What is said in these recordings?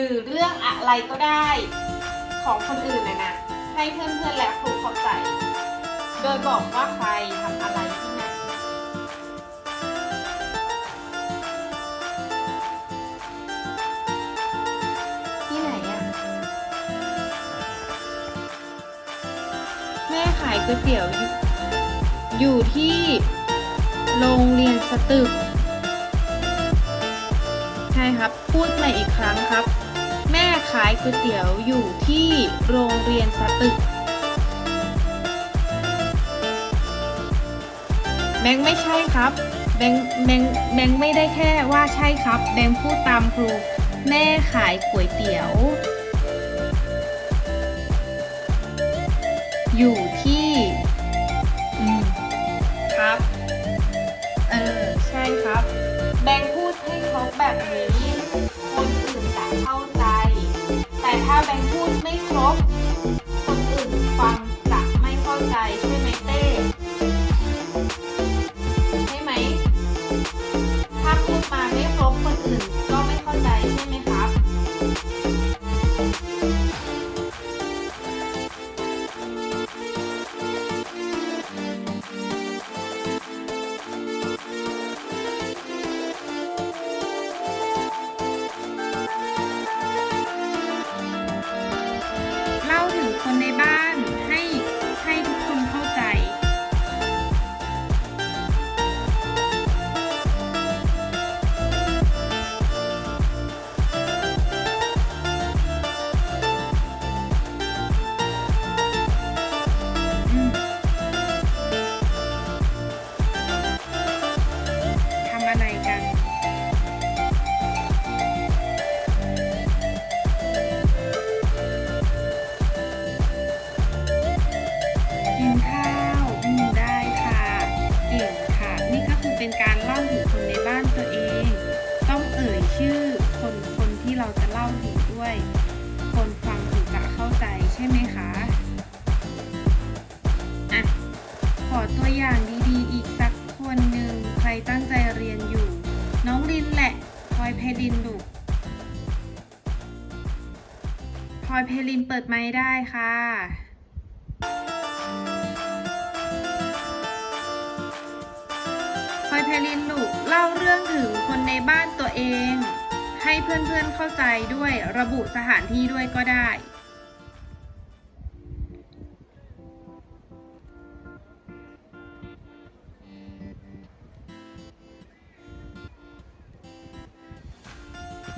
รือเรื่องอะไรก็ได้ ของคนอื่นนะนะให้เพื่อนๆและครูเข้าใจ โดยบอกว่าใครทำอะไรที่ไหนที่ไหนอะแม่ขายก๋วยเตี๋ยวอยู่อยู่ที่โรงเรียนสตึก ใช่ครับ พูดใหม่อีกครั้งครับ แม่ขายก๋วยเตี๋ยวอยู่ที่โรงเรียนสตึก แบงค์ไม่ใช่ครับ แบงค์แบงค์แบงค์ไม่ได้แค่ว่าใช่ครับ แบงค์พูดตามครู แม่ขายก๋วยเตี๋ยว อยู่ที่ เต้ ขอตัวอย่างดีๆ อีกสักคนหนึ่งใครตั้งใจเรียนอยู่ น้องลินแหละพลอยเพลินลูกพลอยเพลินเปิดไม้ได้ค่ะพลอยเพลินลูกเล่าเรื่องถึงคนในบ้านตัวเอง ให้เพื่อนๆเข้าใจด้วยระบุสถานที่ด้วยก็ได้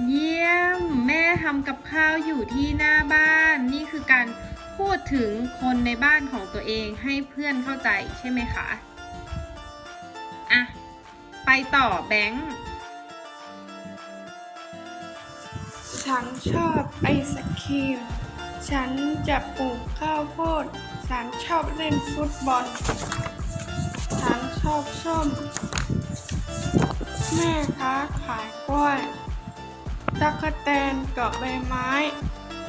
เยี่ยม แม่ทำกับข้าวอยู่ที่หน้าบ้าน นี่คือการพูดถึงคนในบ้านของตัวเองให้เพื่อนเข้าใจใช่ไหมคะอะไปต่อแบงค์ฉันชอบไอศครีม ฉันจะปลูกข้าวโพด ฉันชอบเล่นฟุตบอล ฉันชอบส้ม แม่ค้าขายกล้วย ตะกแตนเกาะใบไม้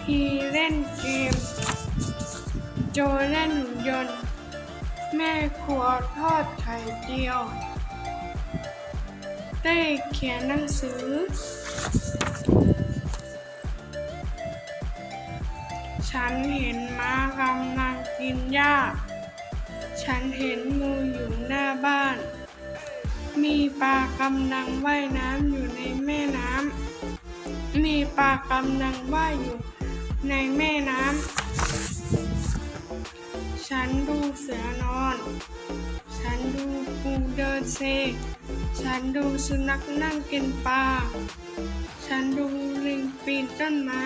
พีเล่นเกม โจเล่นหุ่นยนต์ แม่ครัวทอดไข่เจียวได้เขียนหนังสือ ฉันเห็นม้ากำลังกินหญ้า ฉันเห็นงูอยู่หน้าบ้าน มีปลากำลังว่ายน้ำอยู่ในแม่น้ำ มีปลากำลังว่ายอยู่ในแม่น้ำ ฉันดูเสือนอน ฉันดูปูเดินเซ ฉันดูสุนัขนั่งกินปลา ฉันดูลิงปีนต้นไม้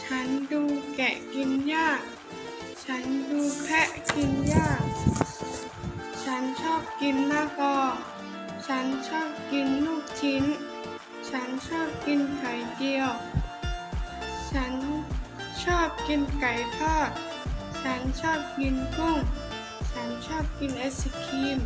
ฉันดูแกะกินหญ้า ฉันดูแพะกินหญ้า ฉันชอบกินมะกอ ฉันชอบกินลูกชิ้น ฉันชอบกินไข่เจียว ฉันชอบกินไก่ทอด ฉันชอบกินกุ้ง ฉันชอบกินไอศครีม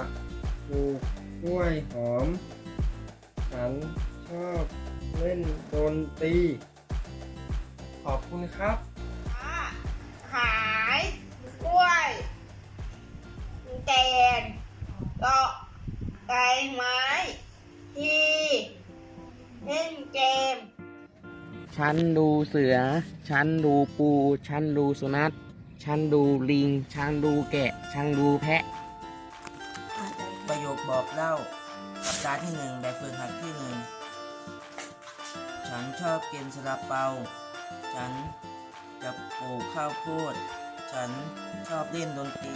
ะปลูกกล้วยหอม ฉันชอบเล่นดนตรี ขอบคุณครับขายกล้วยแตนเกาะไก่ไม้ที่เล่นเกม ฉันดูเสือ ฉันดูปู ฉันดูสุนัข ฉันดูลิง ฉันดูแกะ ฉันดูแพะประโยค บอกเล่าสัปดาห์ที่หนึ่งแบบฝึกหัดที่หนึ่งฉันชอบกินสลับเปา ฉันจะปลูกข้าวโพด ฉันชอบเล่นดนตรี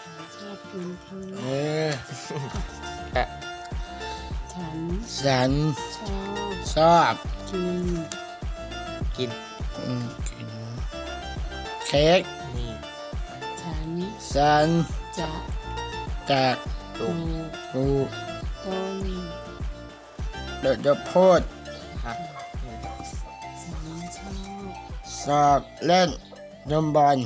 ฉันชอบกินเค้กเออฉันฉันชอบชอบกินกินอืมกินเค้กนี่ฉันฉันจะจะ ปลูกปลูกต้นเดี๋ยวจะพูดครับฉันชอบสอบเล่นยมบอล